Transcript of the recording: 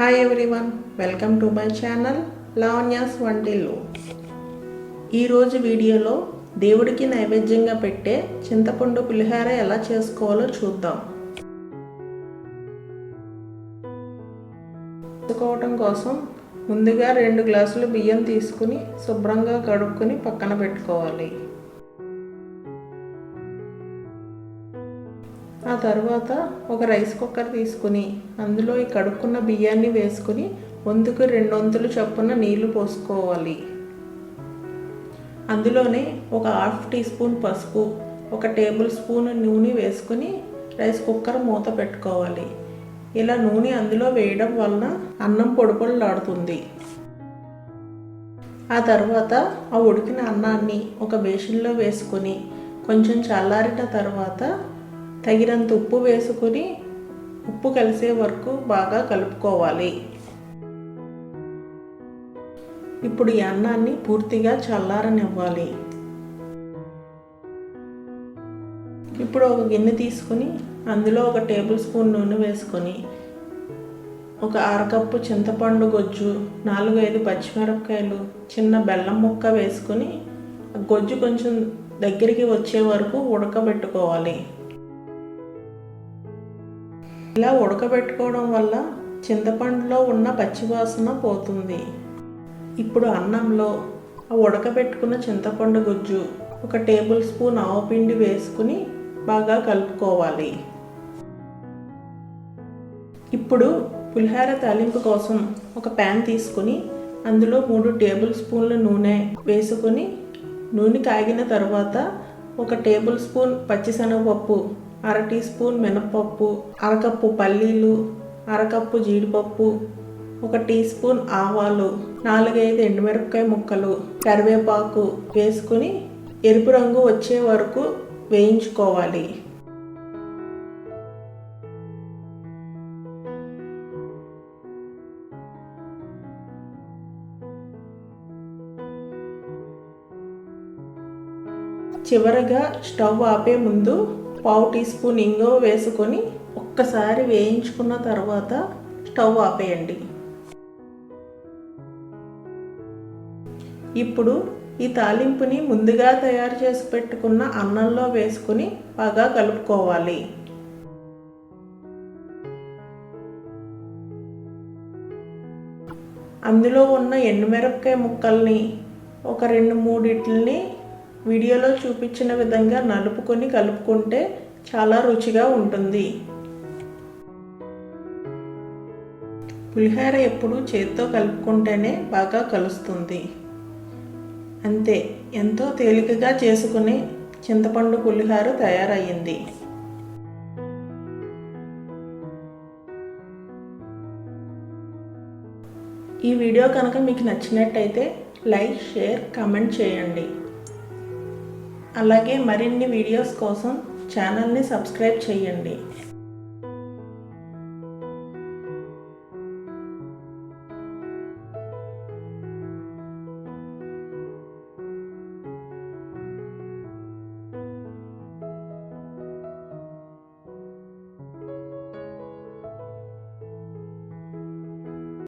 Hi everyone welcome to my channel Lavanya's వంటిల్లు ఈరోజు వీడియోలో దేవుడికి నైవేద్యంగా పెట్టే చింతపండు పులిహార ఎలా చేసుకోవాలో చూద్దాం. చేసుకోవటం కోసం ముందుగా రెండు గ్లాసులు బియ్యం తీసుకుని శుభ్రంగా కడుక్కొని పక్కన పెట్టుకోవాలి. ఆ తర్వాత ఒక రైస్ కుక్కర్ తీసుకుని అందులో ఈ కడుక్కున్న బియ్యాన్ని వేసుకుని వంతుకు రెండు వంతులు చొప్పున నీళ్ళు పోసుకోవాలి. అందులోనే ఒక హాఫ్ టీ స్పూన్ పసుపు ఒక టేబుల్ స్పూన్ నూనె వేసుకుని రైస్ కుక్కర్ మూత పెట్టుకోవాలి. ఇలా నూనె అందులో వేయడం వలన అన్నం పొడిపొడలాడుతుంది. ఆ తర్వాత ఆ ఉడికిన అన్నాన్ని ఒక బేషన్లో వేసుకొని కొంచెం చల్లారిన తర్వాత తగినంత ఉప్పు వేసుకుని ఉప్పు కలిసే వరకు బాగా కలుపుకోవాలి. ఇప్పుడు ఈ అన్నాన్ని పూర్తిగా చల్లారనివ్వాలి. ఇప్పుడు ఒక గిన్నె తీసుకుని అందులో ఒక టేబుల్ స్పూన్ నూనె వేసుకొని ఒక అరకప్పు చింతపండు గొజ్జు నాలుగు ఐదు పచ్చిమిరపకాయలు చిన్న బెల్లం ముక్క వేసుకొని గొజ్జు కొంచెం దగ్గరికి వచ్చే వరకు ఉడకబెట్టుకోవాలి. ఇలా ఉడకబెట్టుకోవడం వల్ల చింతపండులో ఉన్న పచ్చివాసన పోతుంది. ఇప్పుడు అన్నంలో ఆ ఉడకబెట్టుకున్న చింతపండు గుజ్జు ఒక టేబుల్ స్పూన్ ఆవపిండి వేసుకుని బాగా కలుపుకోవాలి. ఇప్పుడు పులిహార తాలింపు కోసం ఒక ప్యాన్ తీసుకుని అందులో మూడు టేబుల్ స్పూన్ల నూనె వేసుకుని నూనె కాగిన తర్వాత ఒక టేబుల్ స్పూన్ పచ్చిశనగపప్పు అర టీ స్పూన్ మినపప్పు అరకప్పు పల్లీలు అరకప్పు జీడిపప్పు ఒక టీ స్పూన్ ఆవాలు నాలుగైదు ఎండుమిరపకాయ ముక్కలు కరివేపాకు వేసుకుని ఎరుపు రంగు వచ్చే వరకు వేయించుకోవాలి. చివరగా స్టవ్ ఆపే ముందు పావు టీ స్పూన్ ఇంగువ వేసుకొని ఒక్కసారి వేయించుకున్న తర్వాత స్టవ్ ఆపేయండి. ఇప్పుడు ఈ తాలింపుని ముందుగా తయారు చేసి పెట్టుకున్న అన్నంలో వేసుకుని బాగా కలుపుకోవాలి. అందులో ఉన్న ఎండుమిరపకాయ ముక్కల్ని ఒక రెండు మూడిట్లని వీడియోలో చూపించిన విధంగా నలుపుకొని కలుపుకుంటే చాలా రుచిగా ఉంటుంది. పులిహోర ఎప్పుడు చేత్తో కలుపుకుంటేనే బాగా కలుస్తుంది. అంతే ఎంతో తేలికగా చేసుకుని చింతపండు పులిహోర తయారయ్యింది. ఈ వీడియో కనుక మీకు నచ్చినట్టయితే లైక్ షేర్ కామెంట్ చేయండి. అలాగే మరిన్ని వీడియోస్ కోసం ఛానల్ని సబ్స్క్రైబ్ చేయండి.